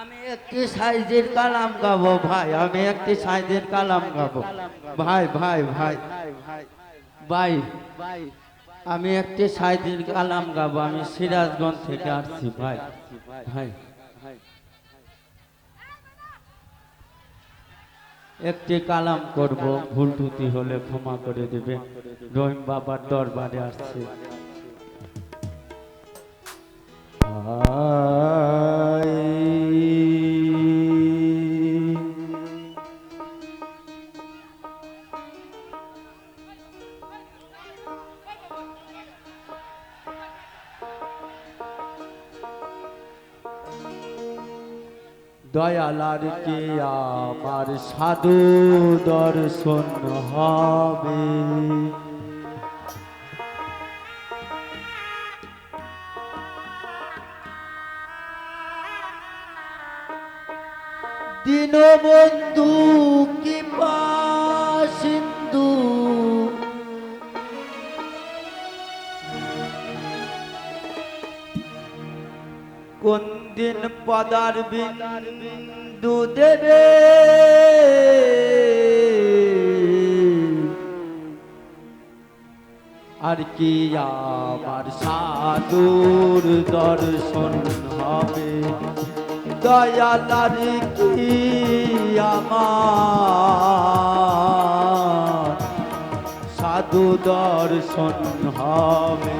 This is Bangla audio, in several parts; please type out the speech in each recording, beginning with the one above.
আমি একটি সাইজের কালাম গাবো, ভাই, আমি একটি সাইজের কালাম গাবো। ভাই ভাই ভাই ভাই ভাই, আমি একটি সাইজের কালাম গাবো, আমি সিরাজগঞ্জ থেকে আসছি, ভাই ভাই। একটি কালাম করব, ভুল ত্রুটি হলে ক্ষমা করে দেবে। রহিম বাবার দরবারে আসছে। দয়ালার কে আমার সাধু দর্শন হবে। দীনবন্ধু কি কোন দিন পদার বিন্দু দেবে আর কি আমার সাধুর দর্শন হবে? দয়ালার কি আমার? সাধু দর্শন হবে।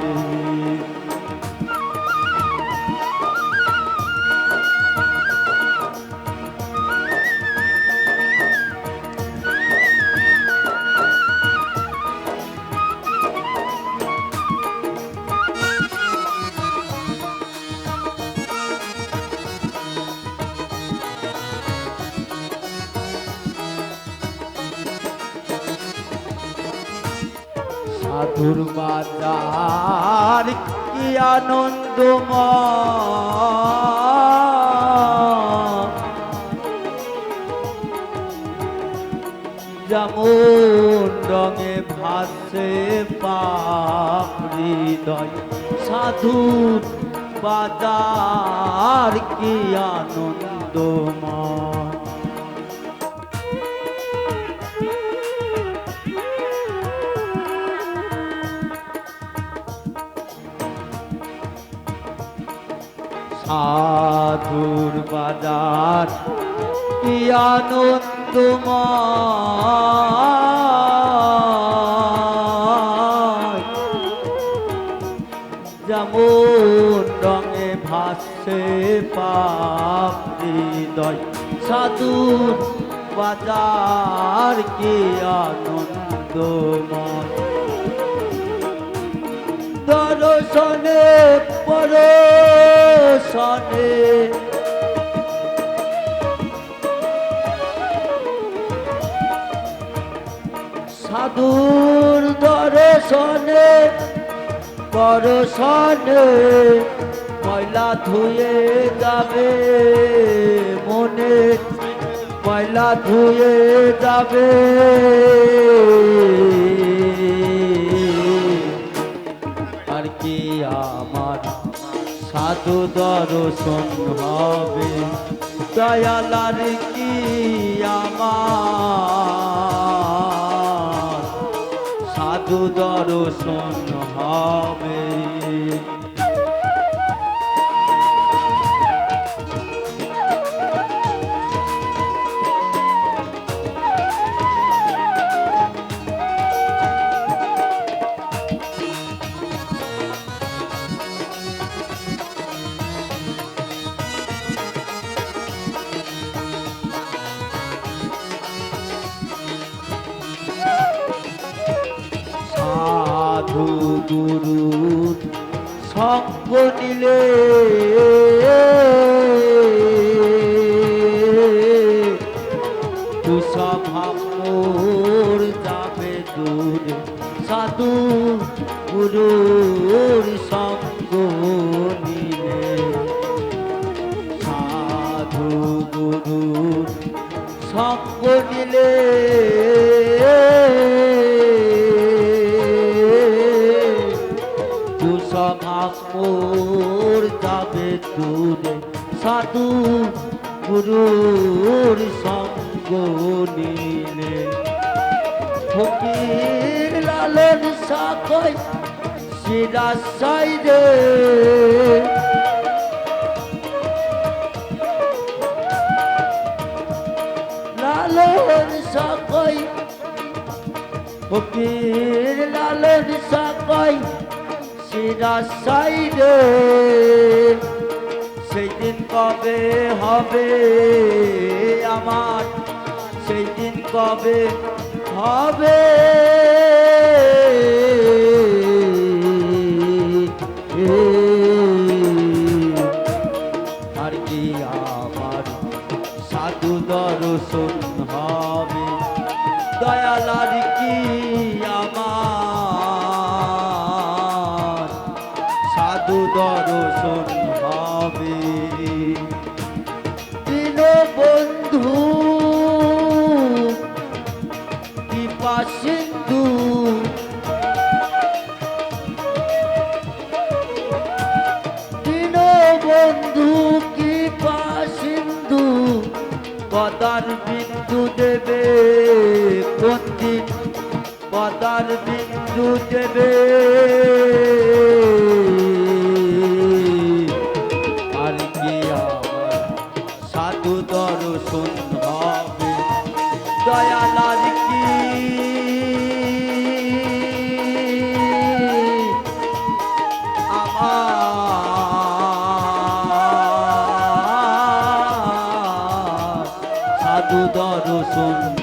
সাধুর বাজার কি আনন্দময়। যেমন রঙে ভাসে পাপ হৃদয় সাধুর বাজার কি আনন্দময়। সাধুর বাজার কি আনন্দময়। যেমন রঙে ভাসে পাপ হৃদয় সাধুর বাজার কি আনন্দময়। দর্শনে পরশনে সাধুর দর্শনে পরশনে ময়লা ধুয়ে যাবে মনে ময়লা ধুয়ে যাবে। আর কি আমার সাধু দর্শন হবে। দয়ালার কি আমার? সাধু দর্শন হবে। সাধু গুরু সঙ্গ নিলে। তুষাভামোর যাবে দূরে। সাধু গুরুর সঙ্গ নিলে। সাধু গুরুর সঙ্গ নিলে। গুরুর সঙ্গ নিলে ফকির লালন সাকই শিরাশাই রে। লালন সাকই ফকির লালন সাকই শিরাশাই রে। সেই দিন কবে হবে আমার? সেই দিন কবে হবে? আর কি আমার সাধু দর্শন হবে? দয়াল আর কি আমার সাধু দর্শন হবে? বিন্দু দেবে কোন দিন পদার বিন্দু দেবে। সাধু দর্শন।